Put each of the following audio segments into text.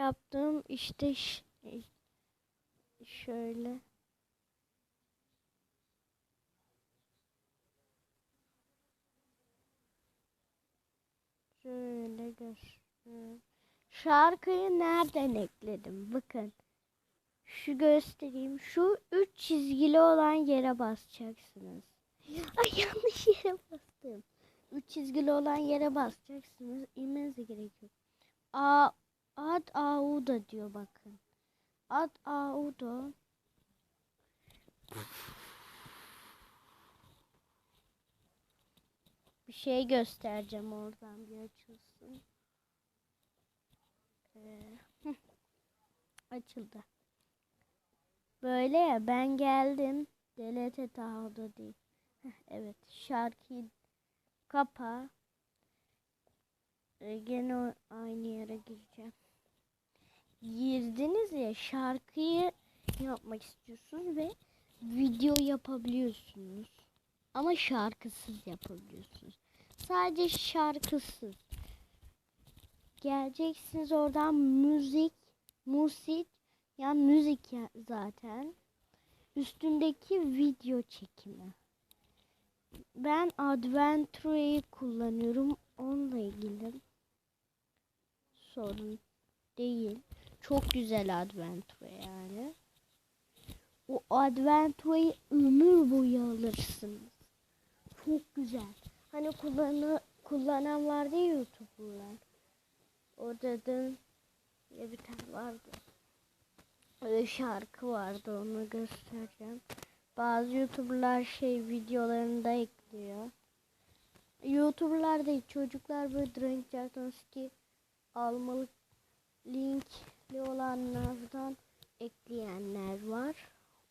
yaptığım işte şöyle. Şöyle göster. Şarkıyı nereden ekledim? Bakın. Şu göstereyim. Şu üç çizgili olan yere basacaksınız. Ay yanlış yere bastım. Üç çizgili olan yere basacaksınız. İnmenize gerek yok. A ad auda diyor bakın. Ad auda. Bir şey göstereceğim oradan bir açılsın. Ee, açıldı. Böyle ya ben geldim. Delete auda değil. Evet şarkıyı kapa. Ee, gene aynı yere gireceğim. Şarkıyı yapmak istiyorsunuz ve video yapabiliyorsunuz. Ama şarkısız yapabiliyorsunuz. Sadece şarkısız. Geleceksiniz oradan müzik, müzik, ya müzik ya zaten. Üstündeki video çekimi. Ben Adventure'yi kullanıyorum. Onunla ilgili sorun değil. Çok güzel Adventure yani. O Adventure'yi ömür boyu alırsınız. Çok güzel. Hani kullanı, kullanan vardı ya YouTuber'lar. Orada da ya bir tane vardı. Öyle şarkı vardı onu göstereceğim. Bazı YouTuber'lar şey videolarında ekliyor. YouTuber'lar değil çocuklar böyle Drink Jartonski almalı linkli olanlardan ekleyenler var.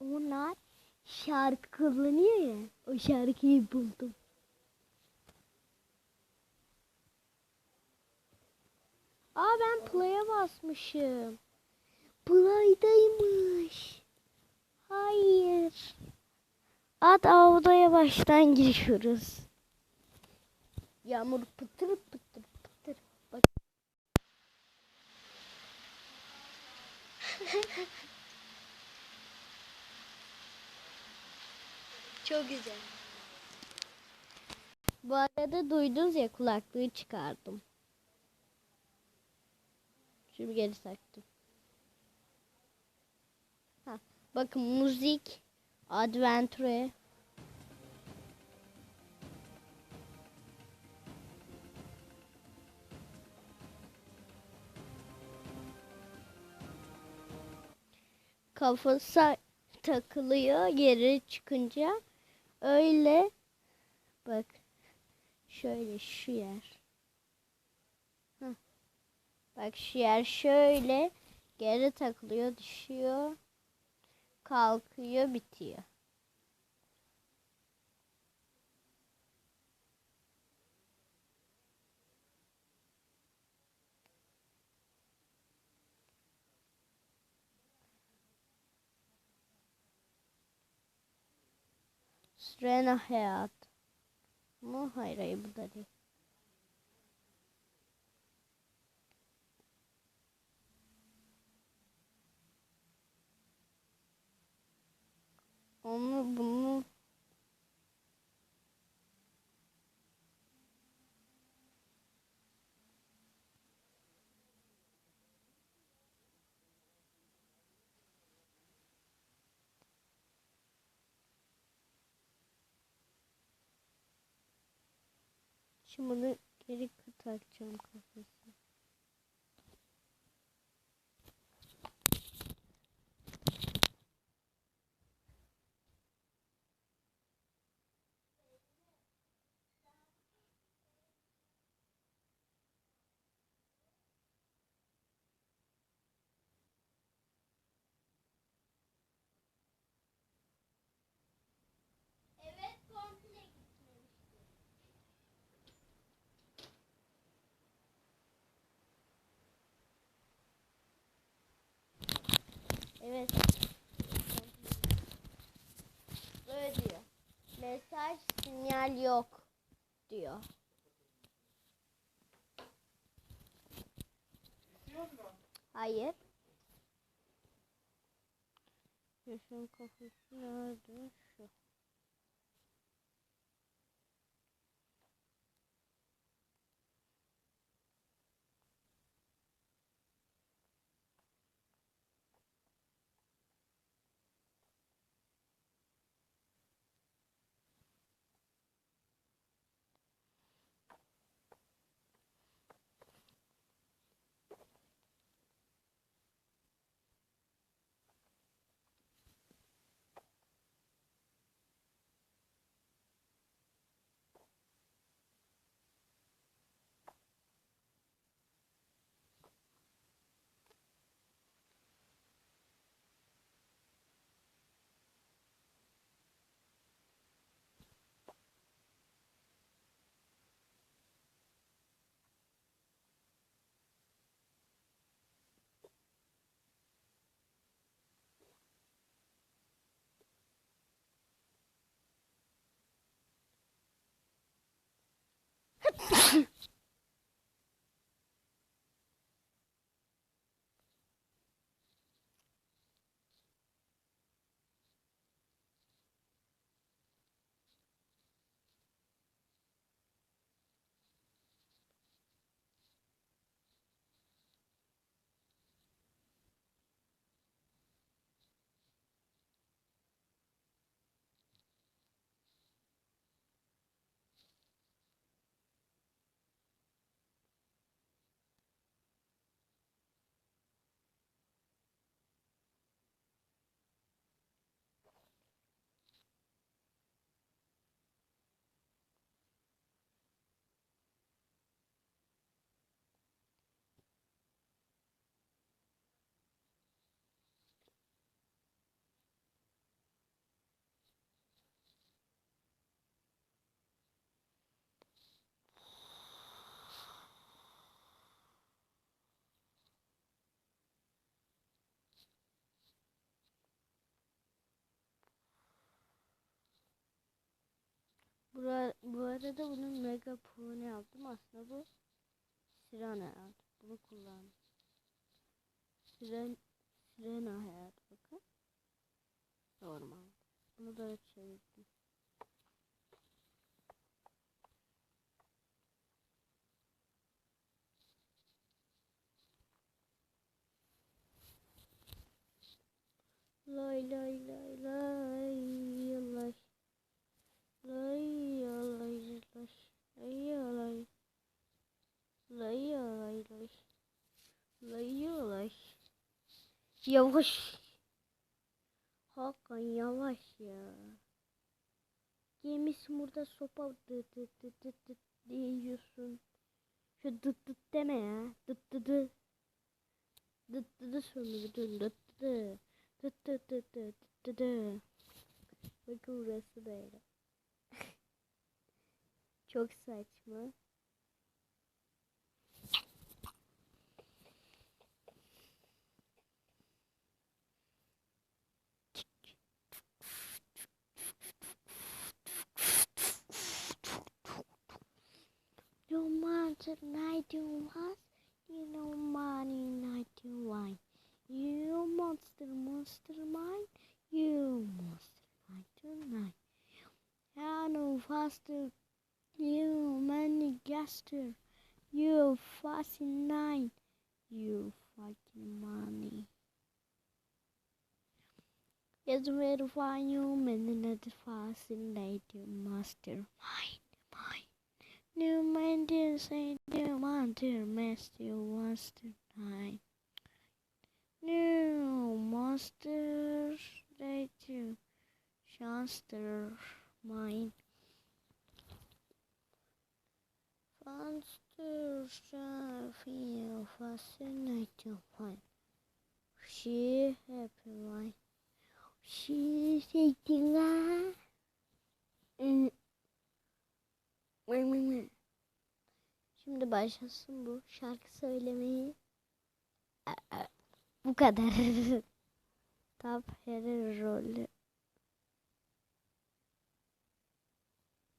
Onlar şarkı kullanıyor ya. O şarkıyı buldum. Aa ben play'e basmışım. Play'daymış. Hayır. Ad avdaya baştan giriyoruz. Yağmur pıtır. Bak. Çok güzel. Bu arada duydunuz ya kulaklığı çıkardım. Şimdi geri taktım. Ha, bakın müzik, adventure. Kafası takılıyor geri çıkınca. Öyle bak şöyle şu yer. Heh. Bak şu yer şöyle geri takılıyor, düşüyor, kalkıyor, bitiyor. Sürena hayat. Mu hayır hayır bu. Onu bunu Şimdi bunu geri takacağım kafasına. Evet. Böyle diyor. Mesaj sinyal yok diyor. Hayır. Yaşam kafası nerede? Bu arada bunun mega puanı yaptım. Aslında bu Sirena hayat. Bunu kullandım. Siren, Sirena hayat bakın. Normal. Bunu böyle çevirdim. Lay lay lay lay. Lay lay lay lay lay. Lay lay lay. Lay lay. Yavaş. Hakan yavaş ya. Yemişsin burada sopa dıt dıt dıt dıt dıt diye yiyorsun. Şu dıt dıt deme ya. Dıt dıt dıt. Dıt dıt sonra bütün dıt dıt. Dıt dıt dıt dıt dıt dıt. Bakın burası böyle. Çok saçma. Matter night you you know money night you. You monster, monster mine, you monster night tonight. I know oh, faster, you many gaster, you fascinate, you fucking money. It's verify you, minute fascinate you, master mind, mind. New until Master was denied. No, monsters, they do. Monster mine. Monsters shall feel fascinating one. She happy one. She sitting a... Mm. Wait, wait, wait. Şimdi başlasın bu şarkı söylemeyi. E, e, bu kadar. Top Hero rolü.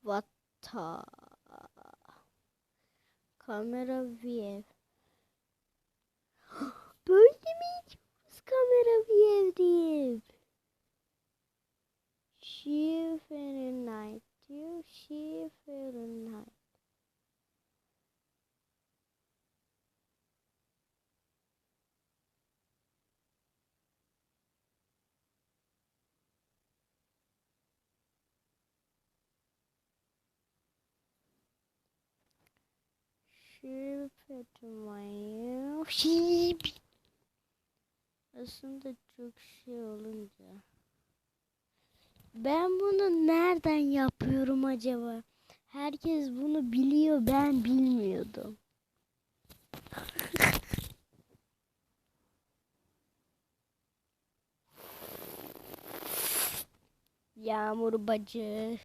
Vata. Kamera view. Böyle mi içiyoruz kamera view deyip? She fell in night. You she fell in night. Etmeyi. Şip. Aslında çok şey olunca. Ben bunu nereden yapıyorum acaba? Herkes bunu biliyor ben bilmiyordum. Yağmur bacı.